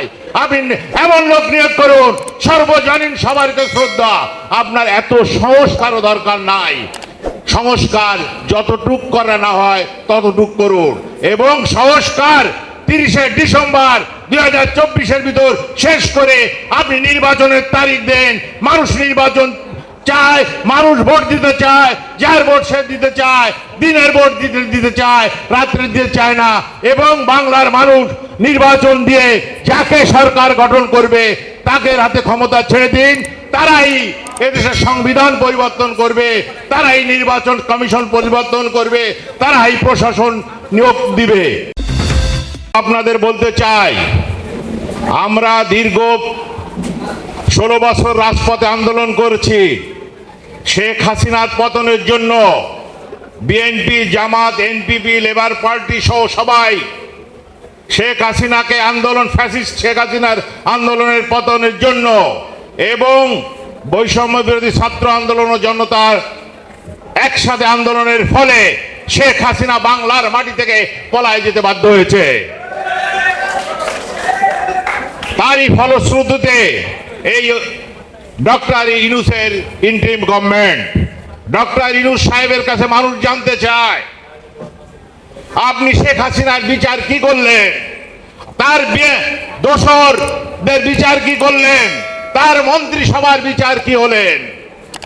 নাই আপনি এমন লোক নিয়োগ করুন, সর্বজনীন সবারকে শ্রদ্ধা। আপনার এত সংস্কারও দরকার নাই। সংস্কার যতটুক করা না হয়, ততটুক করুন। এবং সংস্কার তিরিশে ডিসেম্বর দুই হাজার চব্বিশের ভিতর শেষ করে আপনি নির্বাচনের তারিখ দেন। মানুষ নির্বাচন চায়, মানুষ ভোট দিতে চায়, যার ভোট সে দিতে চায়, দিনের ভোট দিতে দিতে চায়, রাত্রে দিতে চায় না। এবং বাংলার মানুষ নির্বাচন দিয়ে যাকে সরকার গঠন করবে, তাকে হাতে ক্ষমতা ছেড়ে দিন। তারাই এদেশের সংবিধান পরিবর্তন করবে, তারাই নির্বাচন কমিশন পরিবর্তন করবে, তারাই প্রশাসন নিয়োগ দিবে। আপনাদের বলতে চাই, আমরা দীর্ঘ ষোলো বছর রাজপথে আন্দোলন করছি। শেখ হাসিনার পতনের জন্য BNP, Jamaat, NPP, labour party সহ সবাই শেখ হাসিনাকে আন্দোলন ফ্যাসিস্ট শেখ হাসিনার আন্দোলনের পতনের জন্য এবং বৈষম্য বিরোধী ছাত্র আন্দোলন ও জনতার একসাথে আন্দোলনের ফলে শেখ হাসিনা বাংলার মাটি থেকে পলায় যেতে বাধ্য হয়েছে। তারই ফলশ্রুতিতে এই ডক্টর ইনুসের ইন্ট্রিম গভর্নমেন্ট, ডক্টর ইনুস সাহেবের কাছে মানুষ জানতে চায়। আপনি শেখ হাসিনার বিচার কি করলেন? তার দোসরদের বিচার কি করলেন? তার মন্ত্রিসভার বিচার কি হলেন?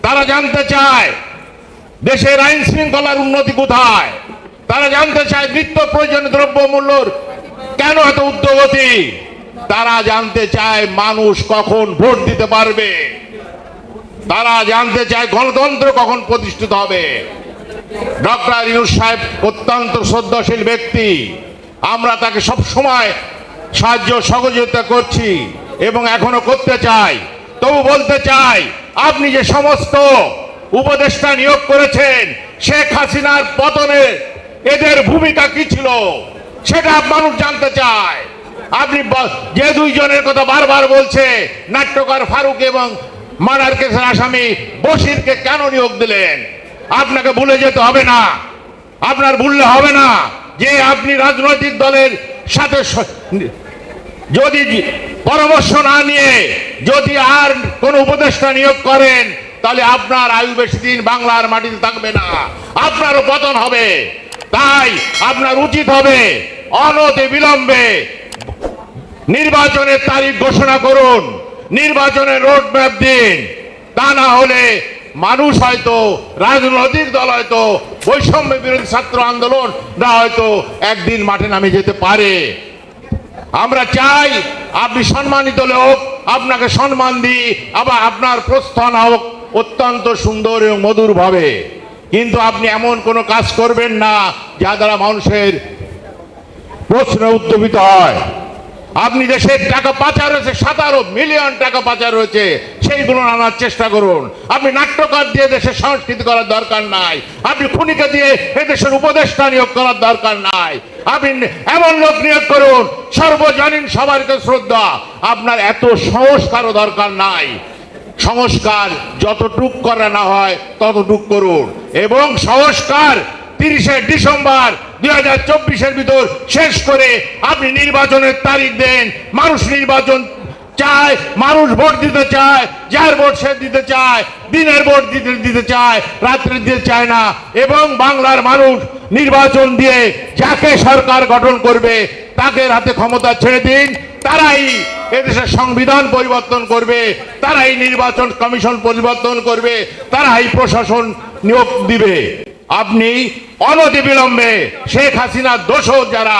তারা জানতে চায় দেশের আইন শৃঙ্খলার উন্নতি কোথায়? তারা জানতে চায় নিত্য প্রয়োজনীয় দ্রব্য মূল্যর কেন এত উদ্যোগতি তারা জানতে চায় মানুষ কখন ভোট দিতে পারবে? তারা জানতে চায় গণতন্ত্র কখন প্রতিষ্ঠিত হবে? ডক্টর ইউস সাহেব অত্যন্ত শ্রদ্ধাশীল ব্যক্তি। আমরা তাকে সব সময় সাহায্য সহযোগিতা করছি এবং এখনও করতে চাই। তবু বলতে চাই, আপনি যে সমস্ত উপদেষ্টা নিয়োগ করেছেন, শেখ হাসিনার পতনে এদের ভূমিকা কি ছিল, সেটা মানুষ জানতে চায়। আপনি যে দুইজনের কথা বারবার বলছে, নাট্যকার ফারুক এবং মার্ডার কেসের আসামি বশিরকে কেন নিয়োগ দিলেন? আপনাকে ভুলে যেতে হবে না। আপনার ভুললে হবে না যে আপনি রাজনৈতিক দলের সাথে যদি পরামর্শ না নিয়ে যদি আর কোন উপদেষ্টা নিয়োগ করেন, তাহলে আপনার আয়ু বেশি দিন বাংলার মাটিতে থাকবে না। আপনারও পতন হবে। তাই আপনার উচিত হবে অনতি বিলম্বে নির্বাচনের তারিখ ঘোষণা করুন। নির্বাচনের রোড ম্যাপ দিন। তা না হলে মানুষ হয়তো, রাজনৈতিক দল হয়তো বৈষম্য বিরোধী ছাত্র আন্দোলন না হয়তো একদিন মাঠে নামে যেতে পারে। আমরা চাই আপনি সম্মানিত লোক, আপনাকে সম্মান দিই, আবার আপনার প্রস্থান হোক অত্যন্ত সুন্দর এবং মধুর ভাবে কিন্তু আপনি এমন কোনো কাজ করবেন না যা দ্বারা মানুষের প্রশ্ন উত্থাপিত হয়। আপনি দেশের টাকা পাচার হয়েছে, সাতারো মিলিয়ন টাকা পাচার হয়েছে, সেইগুলো আনার চেষ্টা করুন। আপনি নাট্যকার দিয়ে দেশের সংস্কৃতি করার দরকার নাই। আপনি খুনিকে দিয়ে এদেশের উপদেষ্টা নিয়োগ করার দরকার নাই। আপনি এমন লোক নিয়োগ করুন, সর্বজনীন সবারকে শ্রদ্ধা। আপনার এত সংস্কারও দরকার নাই। সংস্কার যতটুক করা না হয়, ততটুক করুন। এবং সংস্কার তিরিশে ডিসেম্বর দুই হাজার ভিতর শেষ করে আপনি নির্বাচনের তারিখ দেন। মানুষ নির্বাচন চায়, মানুষ ভোট দিতে চায়, যার ভোট সে দিতে চায়, দিনের ভোট দিতে দিতে চায়, রাত্রে দিতে চায় না। এবং বাংলার মানুষ নির্বাচন দিয়ে যাকে সরকার গঠন করবে তাকে হাতে ক্ষমতা ছেড়ে দিন। তারাই এদেশের সংবিধান পরিবর্তন করবে, তারাই নির্বাচন কমিশন পরিবর্তন করবে, তারাই প্রশাসন নিয়োগ দিবে। আপনি অনতি বিলম্বে শেখ হাসিনার দোষ যারা,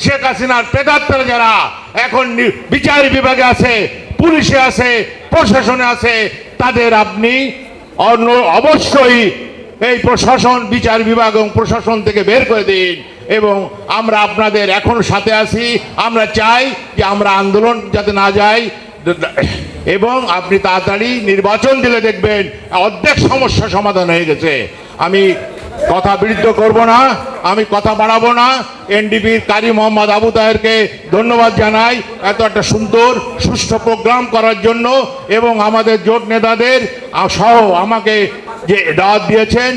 শেখ হাসিনার প্রেতাত্মারা যারা, এখন বিচার বিভাগে আছে, পুলিশে আছে, প্রশাসনে আছে, তাদের আপনি অন্য অবশ্যই এই প্রশাসন, বিচার বিভাগ এবং প্রশাসন থেকে বের করে দিন এবং আমরা আপনাদের এখন সাথে আছি। আমরা চাই যে আমরা আন্দোলন যাতে না যাই। এবং আপনি তাড়াতাড়ি নির্বাচন দিলে দেখবেন অর্ধেক সমস্যা সমাধান হয়ে গেছে। আমি কথা বিরুদ্ধ করব না, আমি কথা বাড়াবো না। এনডিপির কারি মোহাম্মদ আবু তাহেরকে ধন্যবাদ জানাই। এত একটা সুন্দর, সুষ্ঠু প্রোগ্রাম করার জন্য এবং আমাদের জোট নেতাদের সহ আমাকে যে দাওয়াত দিয়েছেন